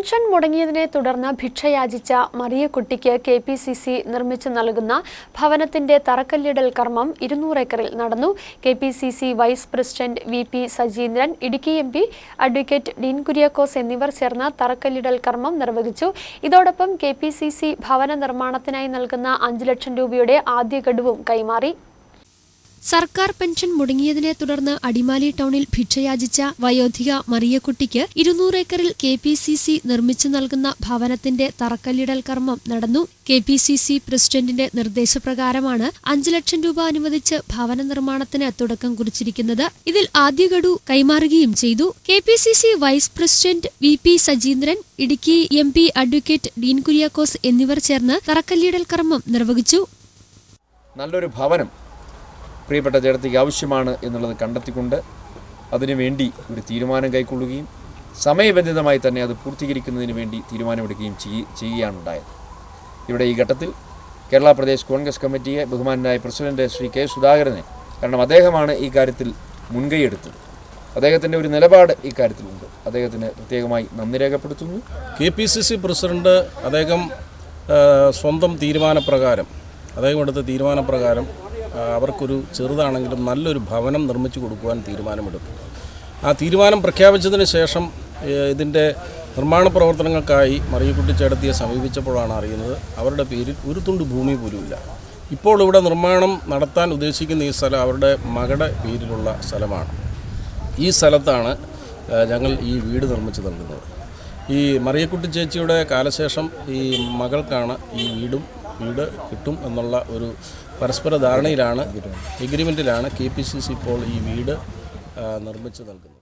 Pension മുടങ്ങിയതിനെ തുടർന്ന് ഭിക്ഷയാചിച്ച മറിയക്കുട്ടിക്ക് കെ പി സി സി നിർമ്മിച്ചു നൽകുന്ന ഭവനത്തിന്റെ തറക്കല്ലിടൽ കർമ്മം ഇരുന്നൂറ് ഏക്കറിൽ നടന്നു. K P C C vice president V P Sajeendran Idukki M P advocate Dean Kuriakose എന്നിവർ ചേർന്ന് തറക്കല്ലിടൽ കർമ്മം നിർവഹിച്ചു. ഇതോടൊപ്പം കെ പി സി സി ഭവന നിർമ്മാണത്തിനായി നൽകുന്ന അഞ്ചു ലക്ഷം രൂപയുടെ ആദ്യ ഗഡുവും കൈമാറി. സർക്കാർ പെൻഷൻ മുടങ്ങിയതിനെ തുടർന്ന് അടിമാലി ടൗണിൽ ഭിക്ഷയാചിച്ച വയോധിക മറിയക്കുട്ടിക്ക് ഇരുന്നൂറ് ഏക്കറിൽ കെ പി സി സി നിർമ്മിച്ചു നൽകുന്ന ഭവനത്തിന്റെ തറക്കല്ലിടൽ കർമ്മം നടന്നു. കെ പി സി സി പ്രസിഡന്റിന്റെ നിർദ്ദേശപ്രകാരമാണ് അഞ്ചു ലക്ഷം രൂപ അനുവദിച്ച് ഭവന നിർമ്മാണത്തിന് തുടക്കം കുറിച്ചിരിക്കുന്നത്. ഇതിൽ ആദ്യ ഗഡു കൈമാറുകയും ചെയ്തു. K P C C vice president V P Sajeendran Idukki M P advocate Dean Kuriakose എന്നിവർ ചേർന്ന് തറക്കല്ലിടൽ കർമ്മം നിർവഹിച്ചു. നല്ലൊരു ഭവനം പ്രിയപ്പെട്ട ജനത്തേക്ക് ആവശ്യമാണ് എന്നുള്ളത് കണ്ടെത്തിക്കൊണ്ട് അതിനുവേണ്ടി ഒരു തീരുമാനം കൈക്കൊള്ളുകയും സമയബന്ധിതമായി തന്നെ അത് പൂർത്തീകരിക്കുന്നതിന് വേണ്ടി തീരുമാനമെടുക്കുകയും ചെയ്യ- ചെയ്യുകയാണ് ഉണ്ടായത് ഇവിടെ ഈ ഘട്ടത്തിൽ കേരള പ്രദേശ് കോൺഗ്രസ് കമ്മിറ്റിയെ ബഹുമാനായ പ്രസിഡന്റ് ശ്രീ കെ സുധാകരനെ കാരണം അദ്ദേഹമാണ് ഈ കാര്യത്തിൽ മുൻകൈയെടുത്തത്. അദ്ദേഹത്തിന്റെ ഒരു നിലപാട് ഈ കാര്യത്തിലുണ്ട് അദ്ദേഹത്തിന് പ്രത്യേകമായി നന്ദി രേഖപ്പെടുത്തുന്നു. K P C C president അദ്ദേഹം സ്വന്തം തീരുമാനപ്രകാരം അദ്ദേഹം എടുത്ത തീരുമാനപ്രകാരം അവർക്കൊരു ചെറുതാണെങ്കിലും നല്ലൊരു ഭവനം നിർമ്മിച്ചു കൊടുക്കുവാൻ തീരുമാനമെടുത്തു. ആ തീരുമാനം പ്രഖ്യാപിച്ചതിന് ശേഷം ഇതിന്റെ നിർമ്മാണ പ്രവർത്തനങ്ങൾക്കായി മറിയക്കുട്ടി ചേട്ടത്തിയെ സമീപിച്ചപ്പോഴാണ് അറിയുന്നത് അവരുടെ പേരിൽ ഒരു തുണ്ട് ഭൂമി പോലുമില്ല. ഇപ്പോൾ ഇവിടെ നിർമ്മാണം നടത്താൻ ഉദ്ദേശിക്കുന്ന ഈ സ്ഥലം അവരുടെ മകളുടെ പേരിലുള്ള സ്ഥലമാണ്. ഈ സ്ഥലത്താണ് ഞങ്ങൾ ഈ വീട് നിർമ്മിച്ചു നൽകുന്നത്. ഈ മറിയക്കുട്ടി ചേച്ചിയുടെ കാലശേഷം ഈ മകൾക്കാണ് ഈ വീടും വീട് കിട്ടും എന്നുള്ള ഒരു പരസ്പര ധാരണയിലാണ് എഗ്രിമെന്റിലാണ് കെ പി സി സി ഇപ്പോൾ ഈ വീട് നിർമ്മിച്ചു നൽകുന്നത്.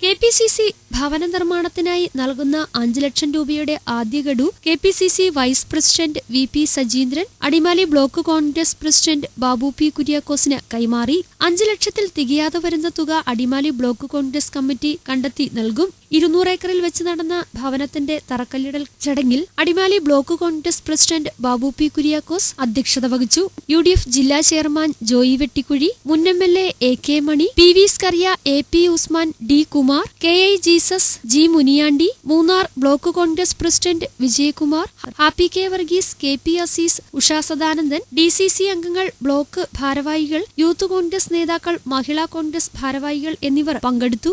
കെ പി സി സി ഭവന നിർമ്മാണത്തിനായി നൽകുന്ന അഞ്ച് ലക്ഷം രൂപയുടെ ആദ്യ ഗഡു K P C C vice president V P Sajeendran Adimali block Congress president Babu P കുര്യാക്കോസിന് കൈമാറി. അഞ്ച് ലക്ഷത്തിൽ തികയാതെ വരുന്ന തുക അടിമാലി ബ്ലോക്ക് കോൺഗ്രസ് കമ്മിറ്റി കണ്ടെത്തി നൽകും. ഇരുന്നൂറ് ഏക്കറിൽ വെച്ച് നടന്ന ഭവനത്തിന്റെ തറക്കല്ലിടൽ ചടങ്ങിൽ Adimali block Congress president Babu P Kuriakose അധ്യക്ഷത വഹിച്ചു. യു ഡി എഫ് ജില്ലാ ചെയർമാൻ ജോയി വെട്ടിക്കുഴി മുൻ M L A K Mani P V Scaria A P Usman D Kumar K I Jesus G Muniyandi Munnar block Congress president Vijayakumar Happy K Varghese K P Aziz Usha Sadanandan D C C അംഗങ്ങൾ block ഭാരവാഹികൾ youth Congress നേതാക്കൾ മഹിളാ കോൺഗ്രസ് ഭാരവാഹികൾ എന്നിവർ പങ്കെടുത്തു.